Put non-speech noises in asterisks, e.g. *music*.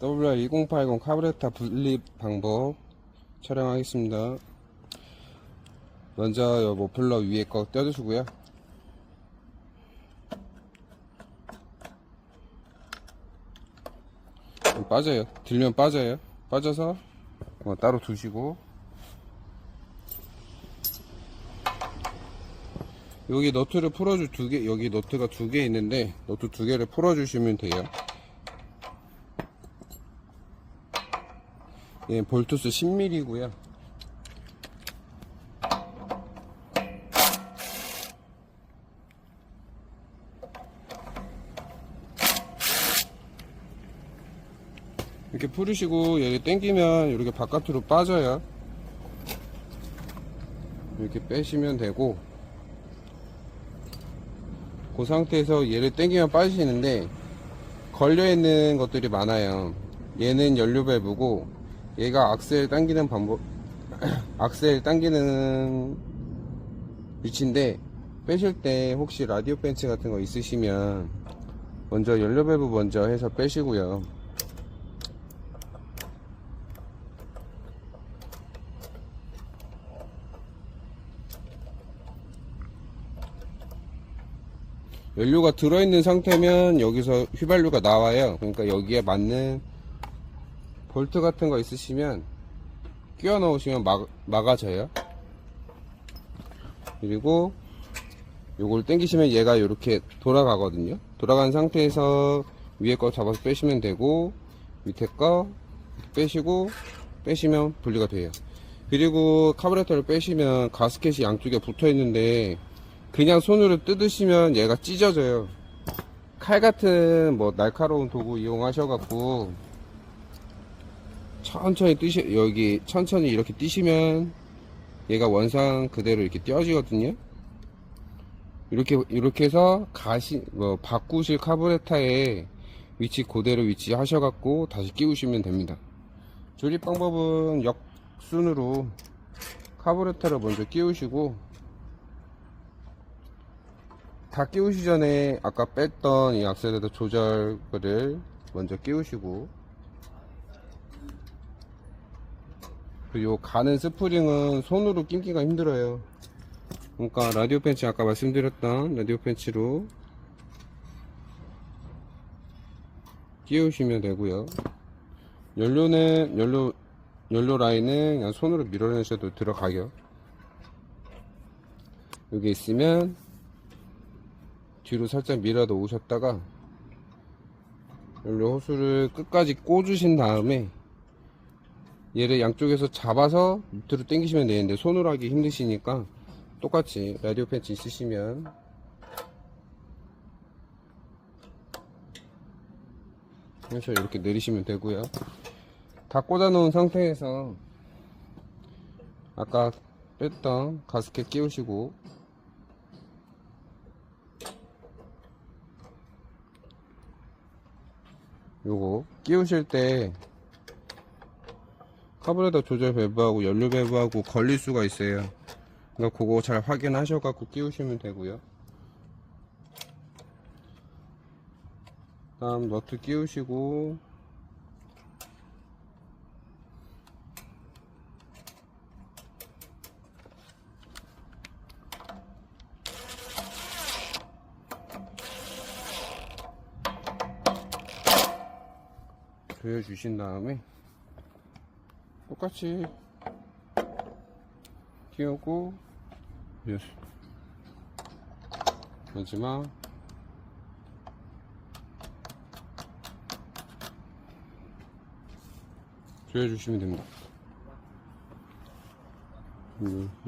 WR2080 카브레타 분립 방법 촬영하겠습니다. 먼저 요 머플러 위에 거 떼어주시고요. 좀 빠져요. 들면 빠져요. 빠져서 어, 따로 두시고 여기 너트를 풀어줄 두 개, 여기 너트가 두 개 있는데 너트 두 개를 풀어주시면 돼요. 예, 볼트스 10mm고요. 이렇게 풀으시고 여기 당기면 이렇게 바깥으로 빠져요. 이렇게 빼시면 되고 그 상태에서 얘를 당기면 빠지시는데 걸려있는 것들이 많아요. 얘는 연료 밸브고 얘가 악셀 당기는 방법 *clears throat* 악셀 당기는 위치인데 빼실 때 혹시 라디오 벤치 같은 거 있으시면 먼저 연료 밸브 먼저 해서 빼시고요. 연료가 들어있는 상태면 여기서 휘발유가 나와요. 그러니까 여기에 맞는 볼트 같은 거 있으시면 끼워 넣으시면 막, 막아져요. 그리고 요걸 당기시면 얘가 이렇게 돌아가거든요. 돌아간 상태에서 위에 거 잡아서 빼시면 되고 밑에 거 빼시고 빼시면 분리가 돼요. 그리고 카브레터를 빼시면 가스켓이 양쪽에 붙어 있는데 그냥 손으로 뜯으시면 얘가 찢어져요. 칼 같은 뭐 날카로운 도구 이용하셔갖고 천천히 뜨시 여기 천천히 이렇게 뛰시면 얘가 원상 그대로 이렇게 띄어지거든요. 이렇게 이렇게 해서 가시 뭐 바꾸실 카브레타에 위치 그대로 위치 하셔갖고 다시 끼우시면 됩니다. 조립 방법은 역순으로 카브레타를 먼저 끼우시고 다 끼우시 전에 아까 뺐던 이 악셀레터 조절을 먼저 끼우시고 그리고 가는 스프링은 손으로 끼기가 힘들어요. 그러니까 라디오 펜치 아까 말씀드렸던 라디오 펜치로 끼우시면 되고요. 연료는 연료 연료 라인은 그냥 손으로 밀어내셔도 들어가요. 여기 있으면 뒤로 살짝 밀어 놓으셨다가 연료 호스를 끝까지 꽂으신 다음에 얘를 양쪽에서 잡아서 밑으로 당기시면 되는데 손으로 하기 힘드시니까 똑같이 라디오 팬치 있으시면 그래서 이렇게 내리시면 되고요. 다 꽂아 놓은 상태에서 아까 뺐던 가스켓 끼우시고 요거 끼우실 때 카브레터 조절 밸브하고 연료 밸브하고 걸릴 수가 있어요. 그러니까 그거 잘 확인하셔 갖고 끼우시면 되고요. 다음 너트 끼우시고. 조여주신 다음에 똑같이 끼우고. 마지막 조여주시면 됩니다 음,